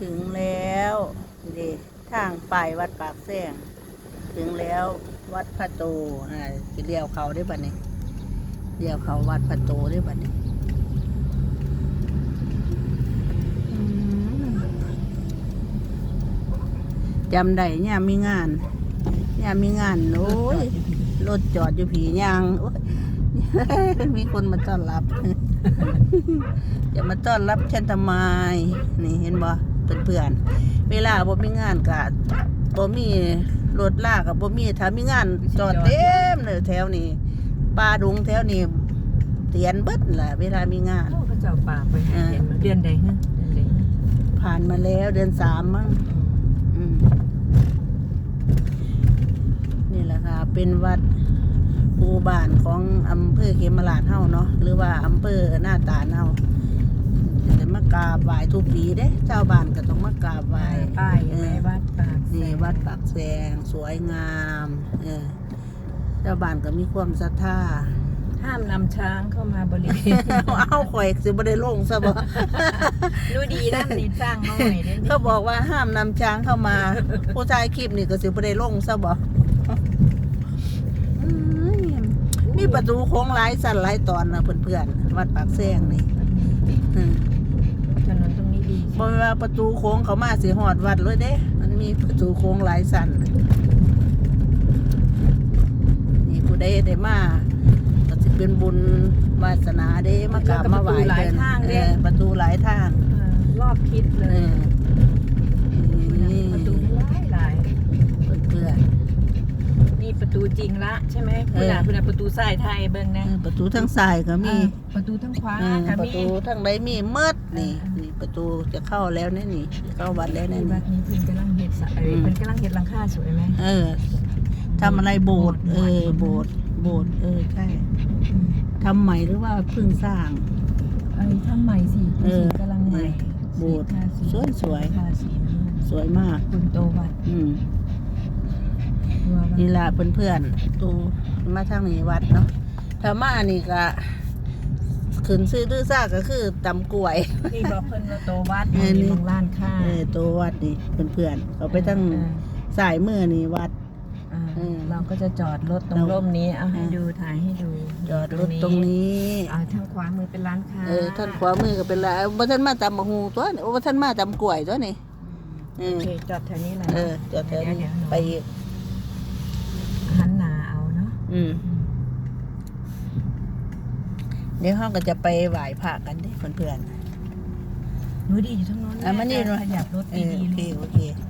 ถึงแล้วนี่ทางไปวัดปากแซงถึงแล้ววัดพระโตอ่าสิเลี้ยวเขาได้บัดนี้เลี้ยวเขาวัดพระโตได้บัดนี้จำได้เนี่ยมีงานเนี่ยมมีงานโอ้ยรถจอดอยู่ผียางโอ้ยมีคนมาต้อนรับ จะมาต้อนรับฉันทำไมนี่เห็นบ่ เพื่อนๆเวลาบ่มีงานกะบ่มีรถลากกับบ่มีถ้ามีงานจอดเต็มเลยแถวนี้ป่าดงแถวนี้เตียนเบิดล่ะเวลามีงาน โอ้พระเจ้าป่าไปหาเห็นมาเดือนใดฮะเดือนใดฮะผ่านมาแล้วเดือนสามมั้งอืมนี่แหละค่ะ เป็นวัดภูบานของอำเภอเขมราชเฮาเนาะหรือว่าอำเภอหน้าตาลเฮา จะมากราบไหว้ทุกปีเด้เจ้าบ้านก็ต้องมากราบไหว้ป้ายอยู่ในวัดป่านี่วัดปากแซงสวยงามเออเจ้าบ้านก็มีความศรัทธา ห้ามนำช้างเข้ามาบริเวณเอาข่อยสิบ่ได้ลงซะบ่ดูดีนะนี่สร้างมาใหม่ได้เขาบอกว่าห้ามนำช้างเข้ามา ผู้ชายคลิปนี่ก็สิบ่ได้ลงซะบ่อื้อมีประตูโค้งหลายสั่นหลายตอนนะเพื่อนๆวัดปากแซงนี่อืมถนนตรงนี้ดี บ่แม่นว่าประตูโค้งเขามาสิฮอดวัดเลยเด้ มันมีประตูโค้งหลายสั่นนี่ผู้ใดได้มาก็สิเป็นบุญวาสนาเด้มากราบมาไหว้หลายเพิ่นทางเอเด้อประตูหลายทางเออรอบทิศเลเอย อนี่ ประตูหลายหลาย เพื่อน นี่ประตู จริงละใช่ไหมคุณอาคุณอาประตูสายไทยเบิ่งๆนะเออประตูทางซ้ายก็มีเออประตูทั้งขวาเออกับประมีตูทางใดมีเมดนี่นี่ประตูจะเข้าแล้วนี่นี่เข้าวัดแล้วนี่วัดนี้เพิ่นกำลังเฮ็ดสะเอ้ยอืม เพิ่นกำลังเฮ็ดหลังคาสวยไหมเออทำอะไรโบสถ์เออโบสถ์โบสถ์เออใช่ทำใหม่หรือว่าเพิ่งสร้าง เอ้ยทำใหม่สิเออ กำลังใหม่โบสถ์ทาสีสวยๆทาสีมันสวยมาก คุณโตวัดอืม ตัววัดนี่ล่ะเพื่อนๆตูมาทางนี้วัดเนาะถ้ามานี่ก็ขึ้นซื้อดื้อซ่าก็คือตำกล้วยนี่บอกเพิ่นว่าโตวัดเออนี่นี่มองล้านค่าเออตัววัดนี่เพื่อนๆเขาไปทั้งเออสายมือนี่วัดเออเออเราก็จะจอดรถตรงเราร่มนี้เอาให้เออดูถ่ายให้ดู จอดรถตรงนี้อ่าทางขวามือเป็นร้านค้าเออท่านขวามือก็เป็นไรบ่ท่านมาตำมะฮูตัวนี่โอ้บ่ท่านมาตำกล้วยตัวนี่เอโออเคจอดแถวนี้เลยเออจอดแถวนี้เดี๋ยวๆไปอีกหันหนาเอาเนาะอืมเดี๋ยวห้องก็จะไปไหว้พระกันเด้เพื่อนๆ หนูดีอยู่ทั้งโน้นอะมานี่ขหน่อยยับรถเออดีโอๆเคเลยโอ